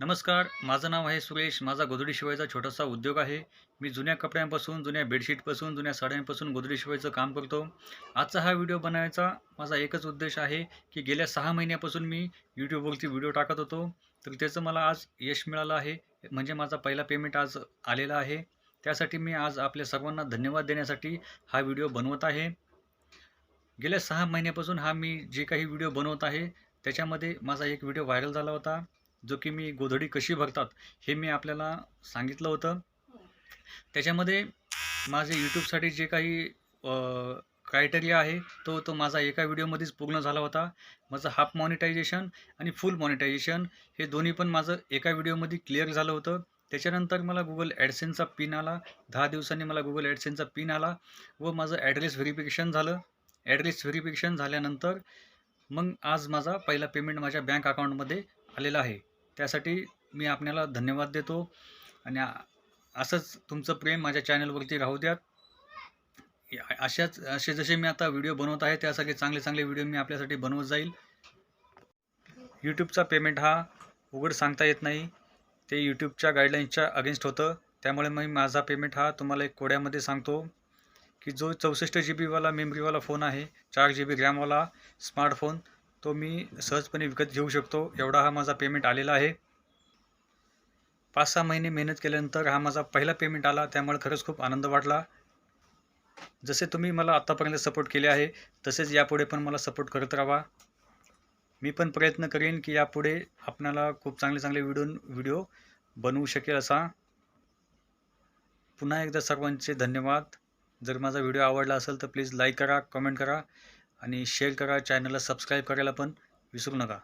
नमस्कार माझं नाव आहे सुरेश. माझा गोधडी शिवायचा छोटासा उद्योग आहे. मी जुन्या कपड्यांपासून जुन्या बेडशीटपासून जुन्या साड्यांपासून गोधडी शिवायचं काम करतो. आजचा हा व्हिडिओ बनवायचा. माझा एकच उद्देश आहे की गेल्या सहा महिन्यापासून मी यूट्यूबवरती व्हिडिओ टाकत होतो. तर त्याचं मला आज यश मिळालं आहे. म्हणजे माझा पहिला पेमेंट आज आलेला आहे. त्यासाठी मी आज आपल्या सर्वांना धन्यवाद देण्यासाठी हा व्हिडिओ बनवत आहे. गेल्या सहा महिन्यापासून हा मी जे काही व्हिडिओ बनवत आहे त्याच्यामध्ये माझा एक व्हिडिओ व्हायरल झाला होता. जो की मी गोधडी कशी भरतात हे मी आपल्याला सांगितलं होतं. त्याच्यामध्ये माझे यूट्यूबसाठी जे काही क्रायटेरिया आहे तो तो माझा एका व्हिडिओमध्येच पूर्ण झाला होता. माझं हाफ मॉनिटायझेशन आणि फुल मॉनिटायझेशन हे दोन्ही पण माझं एका व्हिडिओमध्ये क्लिअर झालं होतं. त्याच्यानंतर मला गुगल ॲडसेनचा पिन आला. दहा दिवसांनी मला गुगल ॲडसेनचा पिन आला व माझं ॲड्रेस व्हेरिफिकेशन झालं. ॲड्रेस व्हेरिफिकेशन झाल्यानंतर मग आज माझा पहिला पेमेंट माझ्या बँक अकाउंटमध्ये आलेला आहे. त्यासाठी मी आपल्याला धन्यवाद देतो. आणि असंच तुमचं प्रेम माझ्या चॅनलवरती राहू द्यात. अशाच असे जसे मी आता व्हिडिओ बनवत आहे त्यासाठी चांगले चांगले व्हिडिओ मी आपल्यासाठी बनवत जाईल. यूट्यूबचा पेमेंट हा उघड सांगता येत नाही. ते यूट्यूबच्या गाईडलाईन्सच्या अगेन्स्ट होतं. त्यामुळे मी माझा पेमेंट हा तुम्हाला एक कोड्यामध्ये सांगतो की जो चौसष्ट जी बीवाला मेमरीवाला फोन आहे चार जी बी रॅमवाला स्मार्टफोन तो मी सहजपणे विकत घेऊ शकतो. एवढा हा माझा पेमेंट आलेला आहे. पाच सहा महिने मेहनत केल्यानंतर हा माझा पहिला पेमेंट आला. त्यामुळे खरंच खूप आनंद वाटला. जसे तुम्ही मला आत्तापर्यंत सपोर्ट केले आहे तसेच यापुढे पण मला सपोर्ट करत राहा. मी पण प्रयत्न करेन की यापुढे आपणाला खूप चांगले चांगले व्हिडिओ व्हिडिओ बनवू शकेल असा. पुन्हा एकदा सर्वांचे धन्यवाद. जर माझा व्हिडिओ आवडला असेल तर प्लीज लाईक करा कमेंट करा. आणि शेअर करा चॅनलला सबस्क्राईब करायला पण विसरू नका.